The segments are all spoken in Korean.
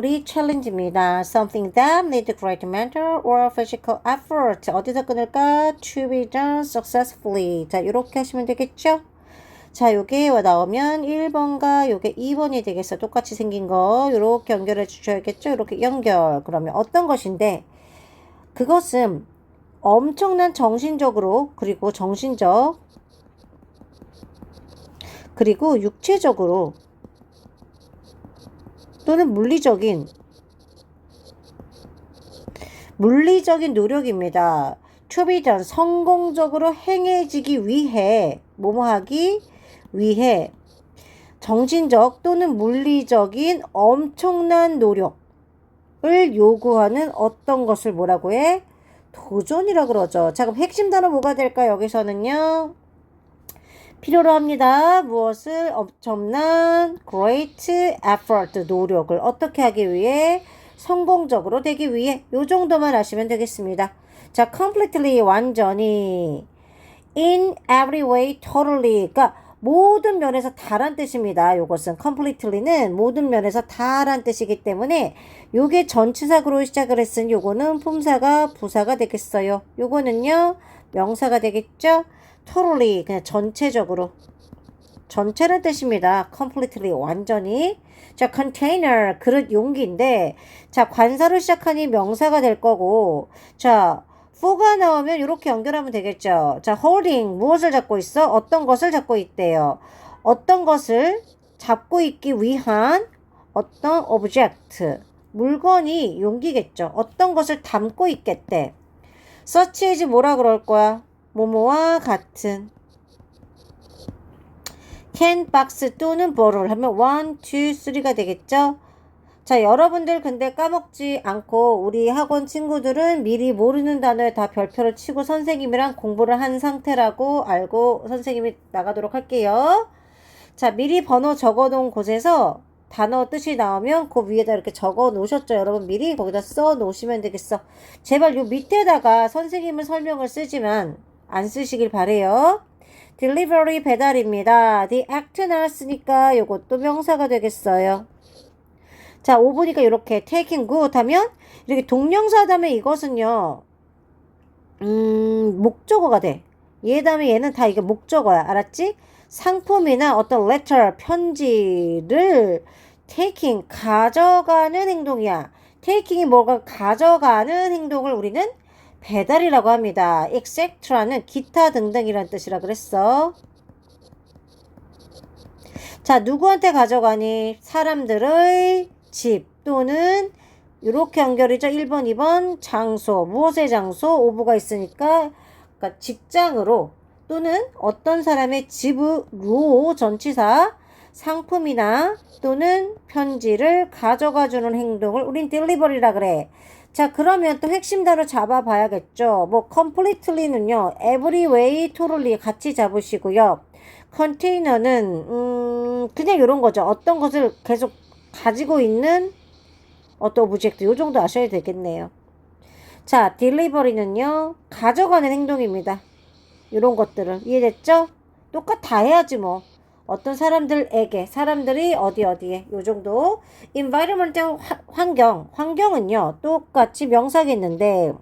우리 챌린지입니다. Something that needs great mental or physical effort. 어디서 끊을까? To be done successfully. 자, 이렇게 하시면 되겠죠? 자, 요게 나오면 1번과 요게 2번이 되겠어. 똑같이 생긴 거. 요렇게 연결해 주셔야겠죠? 이렇게 연결. 그러면 어떤 것인데, 그것은 엄청난 정신적으로, 그리고 정신적, 그리고 육체적으로, 또는 물리적인 물리적인 노력입니다. done 성공적으로 행해지기 위해 뭐뭐 하기 위해 정신적 또는 물리적인 엄청난 노력을 요구하는 어떤 것을 뭐라고 해? 도전이라 그러죠. 자, 그럼 핵심 단어 뭐가 될까? 여기서는요. 필요로 합니다. 무엇을 엄청난 great effort 노력을 어떻게 하기 위해 성공적으로 되기 위해 요 정도만 하시면 되겠습니다. 자, completely 완전히 in every way totally 그러니까 모든 면에서 다란 뜻입니다. 요것은 completely는 모든 면에서 다란 뜻이기 때문에 요게 전치사구로 시작을 했으니 요거는 품사가 부사가 되겠어요. 요거는요 명사가 되겠죠? Totally 그냥 전체적으로 전체는 뜻입니다. completely 완전히 자 container 그릇 용기인데 자 관사로 시작하니 명사가 될 거고 자 for가 나오면 이렇게 연결하면 되겠죠. 자 holding 무엇을 잡고 있어? 어떤 것을 잡고 있대요. 어떤 것을 잡고 있기 위한 어떤 object 물건이 용기겠죠. 어떤 것을 담고 있겠대. as 뭐라 그럴 거야? 모모와 같은 can 박스 또는 borrow를 하면 1, 2, 3가 되겠죠? 자, 여러분들 근데 까먹지 않고 우리 학원 친구들은 미리 모르는 단어에 다 별표를 치고 선생님이랑 공부를 한 상태라고 알고 선생님이 나가도록 할게요. 자, 미리 번호 적어 놓은 곳에서 단어 뜻이 나오면 그 위에다 이렇게 적어 놓으셨죠? 여러분 미리 거기다 써 놓으시면 되겠어. 제발 요 밑에다가 선생님은 설명을 쓰지만 안 쓰시길 바래요. delivery 배달입니다. the act 나왔으니까 요것도 명사가 되겠어요. 자, 5보니까 이렇게 taking good 하면 이렇게 동명사 다음에 이것은요. 음, 목적어가 돼. 얘 다음에 얘는 다 이게 목적어야. 알았지? 상품이나 어떤 letter, 편지를 taking, 가져가는 행동이야. taking이 뭐가 가져가는 행동을 우리는 배달이라고 합니다. etc라는 기타 등등이란 뜻이라 그랬어. 자, 누구한테 가져가니? 사람들의 집 또는 이렇게 연결이죠. 1번, 2번 장소, 무엇의 장소, 오브가 있으니까 그러니까 직장으로 또는 어떤 사람의 집으로 전치사 상품이나 또는 편지를 가져가 주는 행동을 우린 딜리버리라 그래. 자, 그러면 또 핵심 단어 잡아봐야겠죠. 뭐, completely는요, every way, totally 같이 잡으시고요. 컨테이너는, 음, 그냥 이런 거죠. 어떤 것을 계속 가지고 있는 어떤 오브젝트, 요 정도 아셔야 되겠네요. 자, delivery는요, 가져가는 행동입니다. 이런 것들을. 이해됐죠? 똑같 다 해야지 뭐. 어떤 사람들에게 사람들이 어디 어디에 요 정도 environment 화, 환경 환경은요 똑같이 명사겠는데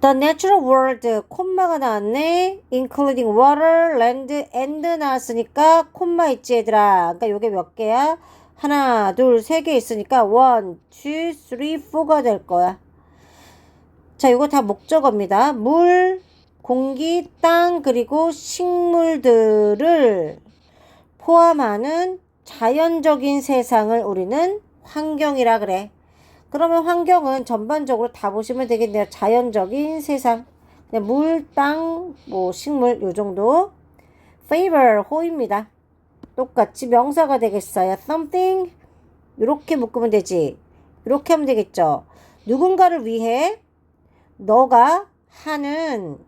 The natural world 콤마가 나왔네. including water, land, and 나왔으니까 콤마 있지 얘들아. 그러니까 요게 몇 개야? 하나 둘 세 개 있으니까 one, two, three, four가 될 거야. 자 이거 다 목적어입니다. 물 공기, 땅, 그리고 식물들을 포함하는 자연적인 세상을 우리는 환경이라 그래. 그러면 환경은 전반적으로 다 보시면 되겠네요. 자연적인 세상. 물, 땅, 뭐 식물 요 정도. favor 호입니다. 똑같이 명사가 되겠어요. something 이렇게 묶으면 되지. 이렇게 하면 되겠죠. 누군가를 위해 너가 하는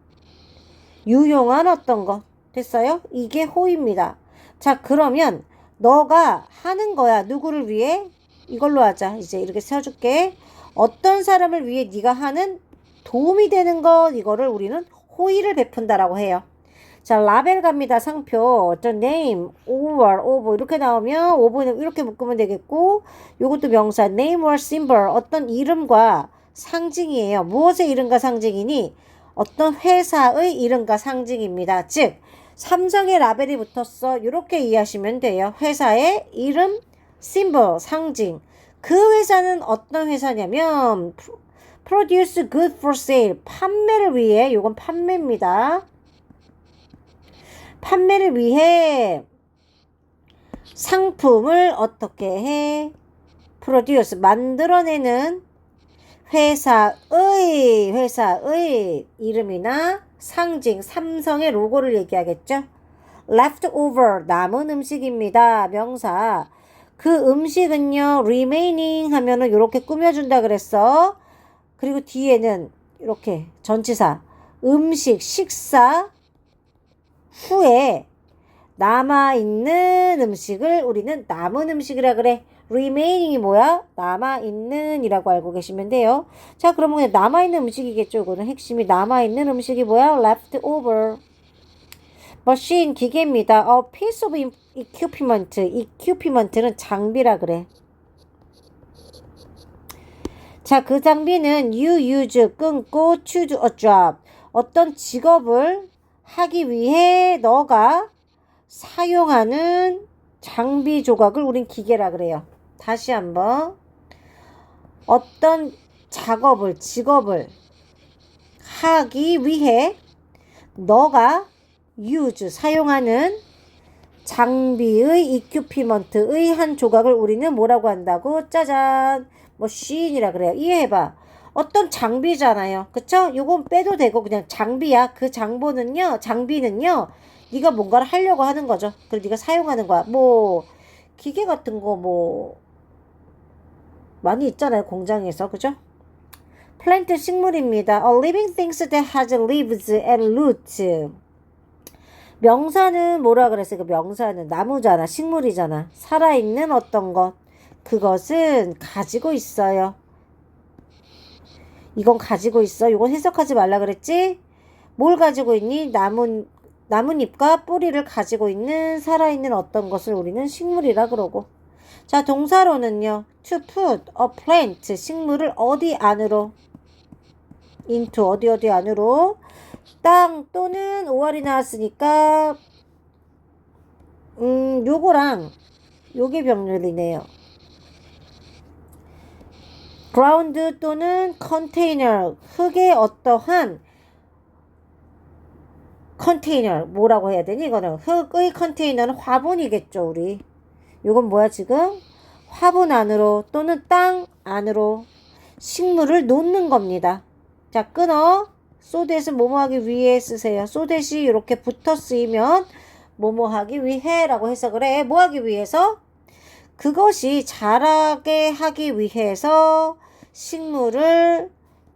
유용한 어떤 거 됐어요? 이게 호입니다. 자 그러면 너가 하는 거야 누구를 위해 이걸로 하자 이제 이렇게 세워줄게 어떤 사람을 위해 네가 하는 도움이 되는 것 이거를 우리는 호의를 베푼다라고 해요. 자, 라벨 갑니다. 상표. 저 name, over, over 이렇게 나오면 over는 이렇게 묶으면 되겠고 요것도 명사 name or symbol 어떤 이름과 상징이에요. 무엇의 이름과 상징이니? 어떤 회사의 이름과 상징입니다. 즉 삼성의 라벨이 붙었어. 이렇게 이해하시면 돼요. 회사의 이름, symbol, 상징. 그 회사는 어떤 회사냐면 produce good for sale 판매를 위해 요건 판매입니다. 판매를 위해 상품을 어떻게 해? produce 만들어내는 회사의 회사의 이름이나 상징 삼성의 로고를 얘기하겠죠. leftover 남은 음식입니다. 명사. 그 음식은요 remaining 하면은 이렇게 꾸며준다 그랬어. 그리고 뒤에는 이렇게 전치사 음식 식사 후에 남아있는 음식을 우리는 남은 음식이라 그래. Remaining이 뭐야? 남아있는 이라고 알고 계시면 돼요. 자, 그러면 그냥 남아있는 음식이겠죠. 이거는 핵심이 남아있는 음식이 뭐야? leftover. machine 기계입니다. 어, piece of equipment. equipment는 장비라 그래. 자, 그 장비는 you use 끊고 choose a job. 어떤 직업을 하기 위해 너가 사용하는 장비 조각을 우린 기계라 그래요. 다시 한번. 어떤 작업을, 직업을 하기 위해 너가 use, 사용하는 장비의 equipment의 한 조각을 우리는 뭐라고 한다고? 짜잔! 머신이라 그래요. 이해해봐. 어떤 장비잖아요. 그쵸? 요건 빼도 되고 그냥 장비야. 그 장보는요, 장비는요, 네가 뭔가를 하려고 하는 거죠. 그리고 네가 사용하는 거야. 뭐 기계 같은 거 뭐 많이 있잖아요. 공장에서. 그죠? 플랜트 식물입니다. A living things that has leaves and roots. 명사는 뭐라 그랬어요? 그 명사는 나무잖아. 식물이잖아. 살아있는 어떤 것. 그것은 가지고 있어요. 이건 가지고 있어. 이건 해석하지 말라 그랬지? 뭘 가지고 있니? 나무, 나뭇잎과 뿌리를 가지고 있는 살아있는 어떤 것을 우리는 식물이라 그러고. 자, 동사로는요. to put a plant, 식물을 어디 안으로? into, 어디 어디 안으로? 땅 또는 5월이 나왔으니까, 음, 요거랑 요게 병렬이네요. ground 또는 컨테이너, 흙의 어떠한 컨테이너, 뭐라고 해야 되니? 이거는 흙의 컨테이너는 화분이겠죠, 우리. 이건 뭐야, 지금? 화분 안으로 또는 땅 안으로 식물을 놓는 겁니다. 자, 끊어. 소댓은 뭐뭐하기 위해 쓰세요. 소댓이 이렇게 붙어 쓰이면 뭐뭐하기 위해라고 해석을 해. 뭐 하기 위해서? 그것이 자라게 하기 위해서 식물을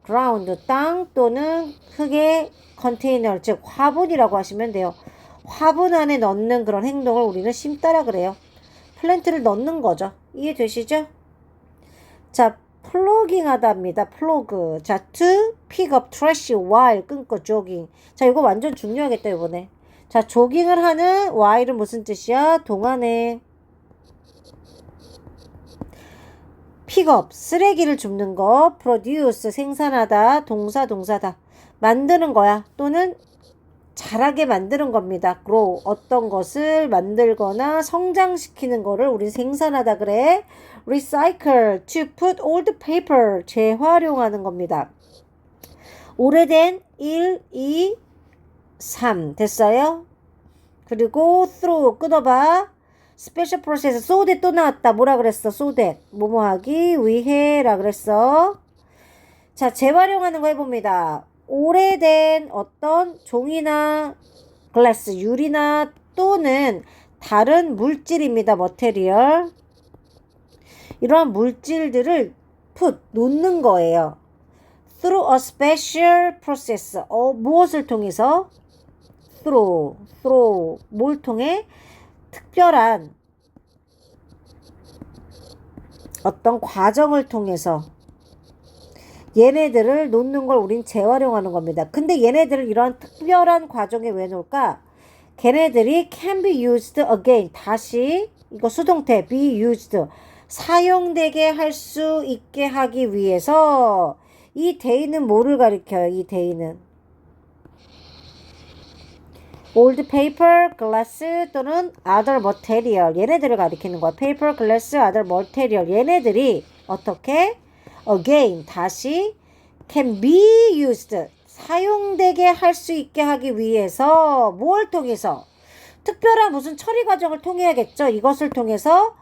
ground 땅 또는 흙의 컨테이너 즉 화분이라고 하시면 돼요. 화분 안에 넣는 그런 행동을 우리는 심다라 그래요. 플랜트를 넣는 거죠. 이해되시죠? 자, 플로깅 하다입니다. 플로그. 자, to pick up trash while 끊고 jogging. 자, 이거 완전 중요하겠다, 이번에. 자, 조깅을 하는 while은 무슨 뜻이야? 동안에. 픽업, 쓰레기를 줍는 거, produce, 생산하다, 동사, 동사다. 만드는 거야. 또는 자라게 만드는 겁니다. grow, 어떤 것을 만들거나 성장시키는 거를 우리 생산하다 그래. recycle, to put old paper, 재활용하는 겁니다. 오래된 1, 2, 3 됐어요? 그리고 through 끊어봐. 스페셜 프로세스 소댓 또 나왔다. 뭐라 그랬어? 소댓. 뭐뭐 하기 위해라 그랬어. 자, 재활용하는 거 해봅니다. 오래된 어떤 종이나 글라스, 유리나 또는 다른 물질입니다. 머테리얼. 이러한 물질들을 put, 놓는 거예요. through a special process. 어, 무엇을 통해서? through, through, 뭘 통해? 특별한 어떤 과정을 통해서 얘네들을 놓는 걸 우린 재활용하는 겁니다. 근데 얘네들을 이런 특별한 과정에 왜 놓을까? 걔네들이 can be used again. 다시 이거 수동태 be used. 사용되게 할 수 있게 하기 위해서 이 데이는 뭐를 가리켜요? 이 데이는 old paper, glass 또는 other material 얘네들을 가리키는 거야. paper, glass, other material 얘네들이 어떻게 again 다시 can be used 사용되게 할 수 있게 하기 위해서 뭘 통해서 특별한 무슨 처리 과정을 통해야겠죠. 이것을 통해서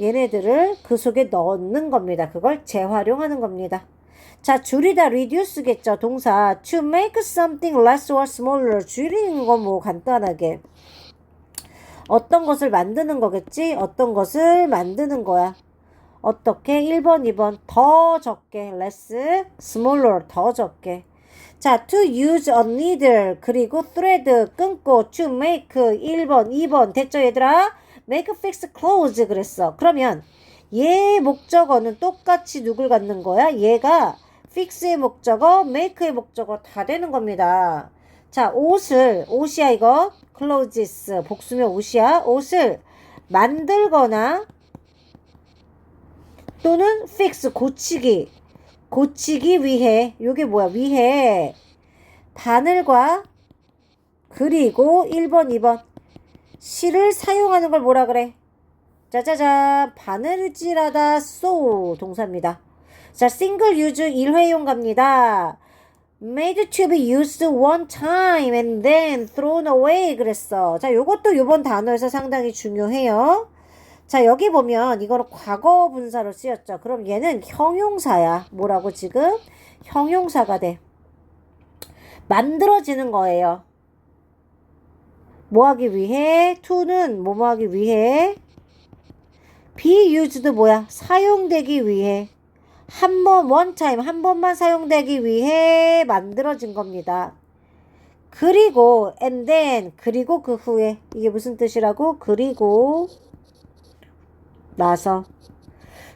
얘네들을 그 속에 넣는 겁니다. 그걸 재활용하는 겁니다. 자, 줄이다 reduce겠죠. 동사 to make something less or smaller 줄이는 건 뭐 간단하게 어떤 것을 만드는 거겠지? 어떤 것을 만드는 거야. 어떻게? 1번, 2번 더 적게 less, smaller 더 적게 자, to use a needle 그리고 thread 끊고 to make 1번, 2번 됐죠 얘들아? make fix close 그랬어. 그러면 얘 목적어는 똑같이 누굴 갖는 거야? 얘가 fix의 목적어, make의 목적어 다 되는 겁니다. 자, 옷을 옷이야 이거 clothes 복수면 옷이야. 옷을 만들거나 또는 fix 고치기. 고치기 위해 요게 뭐야? 위해. 바늘과 그리고 1번 2번. 실을 사용하는 걸 뭐라 그래? 짜자잔. 바늘질하다 쏘 동사입니다. 자 싱글 유즈 일회용 갑니다. made to be used one time and then thrown away 그랬어. 자 요것도 요번 단어에서 상당히 중요해요 자, 여기 보면 이거는 과거 분사로 쓰였죠. 그럼 얘는 형용사야. 뭐라고 지금? 형용사가 돼. 만들어지는 거예요. 뭐 하기 위해? to는 뭐뭐 하기 위해? be used 뭐야? 사용되기 위해. 한 번, time, 한 번만 사용되기 위해 만들어진 겁니다. 그리고, and then, 그리고 그 후에. 이게 무슨 뜻이라고? 그리고, 나서.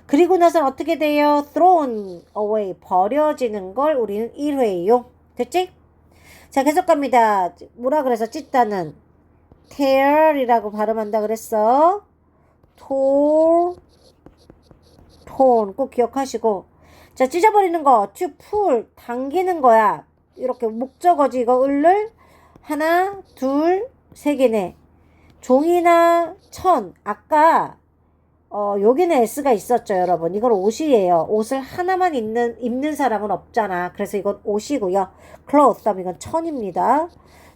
그리고 나서 어떻게 돼요? thrown away 버려지는 걸 우리는 일회용. 됐지? 자 계속 갑니다. 뭐라 그래서 찢다는? tear이라고 발음한다 그랬어. tore torn. 꼭 기억하시고. 자 찢어버리는 거 to pull 당기는 거야. 이렇게 목적어지 이거 을을 하나 둘 세 개네. 종이나 천. 아까 어, 여기는 S가 있었죠, 여러분. 이건 옷이에요. 옷을 하나만 입는, 입는 사람은 없잖아. 그래서 이건 옷이고요. cloth, 다음 이건 천입니다.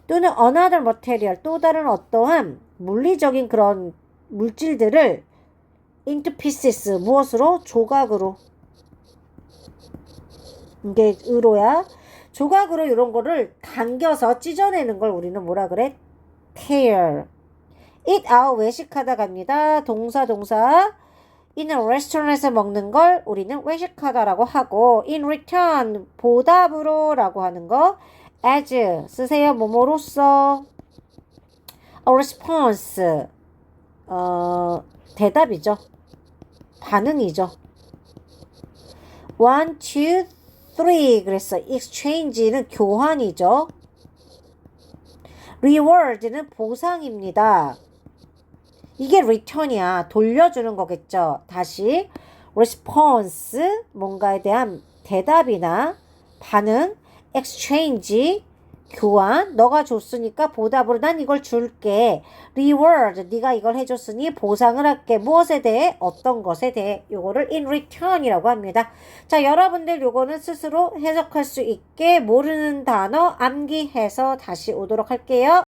또는 another material, 또 다른 어떠한 물리적인 그런 물질들을 into pieces, 무엇으로? 조각으로. 이게 의로야. 조각으로 이런 거를 당겨서 찢어내는 걸 우리는 뭐라 그래? tear. Eat out 외식하다 갑니다. 동사 동사 in a restaurant에서 먹는 걸 우리는 외식하다라고 하고 in return 보답으로라고 하는 거 as 쓰세요. 뭐뭐로써 a response 어 대답이죠. 반응이죠. one, two, three 그랬어. exchange는 교환이죠. reward는 보상입니다. 이게 return이야. 돌려주는 거겠죠. 다시 response 뭔가에 대한 대답이나 반응 exchange 교환. 너가 줬으니까 보답으로 난 이걸 줄게. reward 네가 이걸 해줬으니 보상을 할게. 무엇에 대해? 어떤 것에 대해? 요거를 in return이라고 합니다. 자 여러분들 요거는 스스로 해석할 수 있게 모르는 단어 암기해서 다시 오도록 할게요